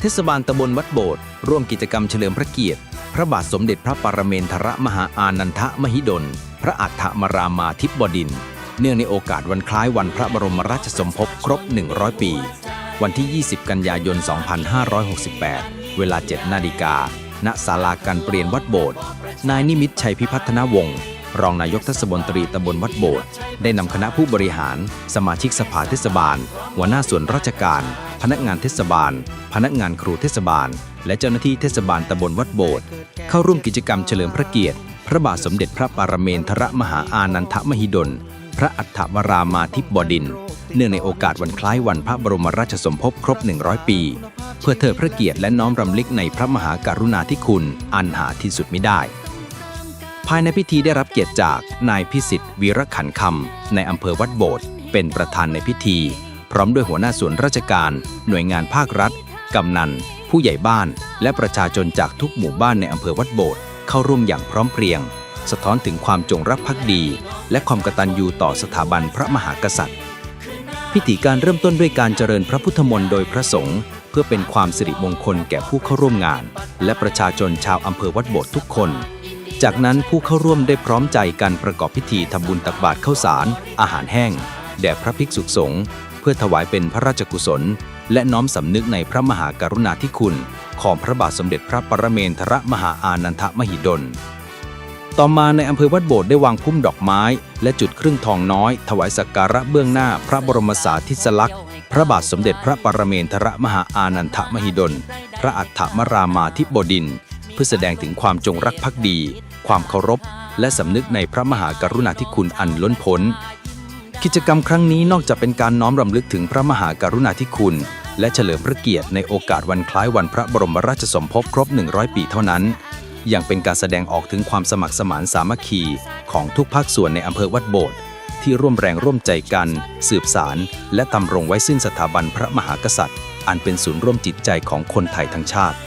เทศบาลตำบลวัดโบสถ์ร่วมกิจกรรมเฉลิมพระเกียรติ พระบาทสมเด็จพระปรเมนทรมหาอานันทมหิดล พระอัฏฐมรามาธิบดิน เนื่องในโอกาสวันคล้ายวันพระบรมราชสมภพครบ 100 ปี วันที่ 20 กันยายน 2568 เวลา 7 นาฬิกา ณ ศาลาการเปลี่ยนวัดโบสถ์ นายนิมิตชัยพิพัฒนวงศ์ รองนายกเทศมนตรีตำบลวัดโบสถ์ได้นำคณะผู้บริหาร สมาชิกสภาเทศบาล หัวหน้าส่วนราชการ พนักงานเทศบาล พนักงานครูเทศบาล และเจ้าหน้าที่เทศบาลตำบลวัดโบสถ์เข้าร่วมกิจกรรมเฉลิมพระเกียรติ พระบาทสมเด็จพระปรเมนทรมหาอานันทมหิดล พระอัฏฐวรามาธิบดิน เนื่องในโอกาสวันคล้ายวันพระบรมราชสมภพครบ 100 ปี เพื่อเทิดพระเกียรติและน้อมรำลึกในพระมหากรุณาธิคุณ อันหาที่สุดไมิได้ ภายในพิธีได้รับเกียรติจากนายพิสิทธิ์วีรขันคำในอำเภอวัดโบสถ์เป็นประธานในพิธี พร้อมด้วยหัวหน้าส่วนราชการ หน่วยงานภาครัฐ กำนัน ผู้ใหญ่บ้าน และประชาชนจากทุกหมู่บ้านในอำเภอวัดโบสถ์เข้าร่วมอย่างพร้อมเพรียง สะท้อนถึงความจงรักภักดี และความกตัญญูต่อสถาบันพระมหากษัตริย์ พิธีการเริ่มต้นด้วยการเจริญพระพุทธมนต์โดยพระสงฆ์เพื่อเป็นความสิริมงคลแก่ผู้เข้าร่วมงาน และประชาชนชาวอำเภอวัดโบสถ์ทุกคน จากนั้นผู้เข้าร่วมได้พร้อมใจกันประกอบพิธีทำบุญตักบาตรข้าวสาร อาหารแห้ง แด่พระภิกษุสงฆ์เพื่อถวายเป็นพระราชกุศล และน้อมสำนึกในพระมหากรุณาธิคุณ ของพระบาทสมเด็จพระปรเมนทรมหาอานันทมหิดล ต่อมาในอำเภอวัดโบสถ์ได้วางพุ่มดอกไม้ และจุดเครึ่องทองน้อย ถวายสักการะเบื้องหน้าพระบรมสาธิสลักษณ์พระบาทสมเด็จพระปรเมนทรมหาอานันทมหิดล พระอัฏฐมรามาธิบดิน เพื่อแสดงถึงความจงรักภักดี ความเคารพ และสำนึกในพระมหากรุณาธิคุณอันล้นพ้น กิจกรรมครั้งนี้นอกจากเป็นการน้อมรำลึกถึงพระมหากรุณาธิคุณ และเฉลิมพระเกียรติในโอกาสวันคล้ายวันพระบรมราชสมภพครบ 100 ปีเท่านั้นยังเป็นการแสดงออกถึงความสมัครสมานสามัคคีของทุกภาคส่วนในอำเภอวัดโบสถ์ที่ร่วมแรงร่วมใจกัน สืบสาร และทำรงไว้ซึ่งสถาบันพระมหากษัตริย์ อันเป็นศูนย์ร่วมจิตใจของคนไทยทั้งชาติ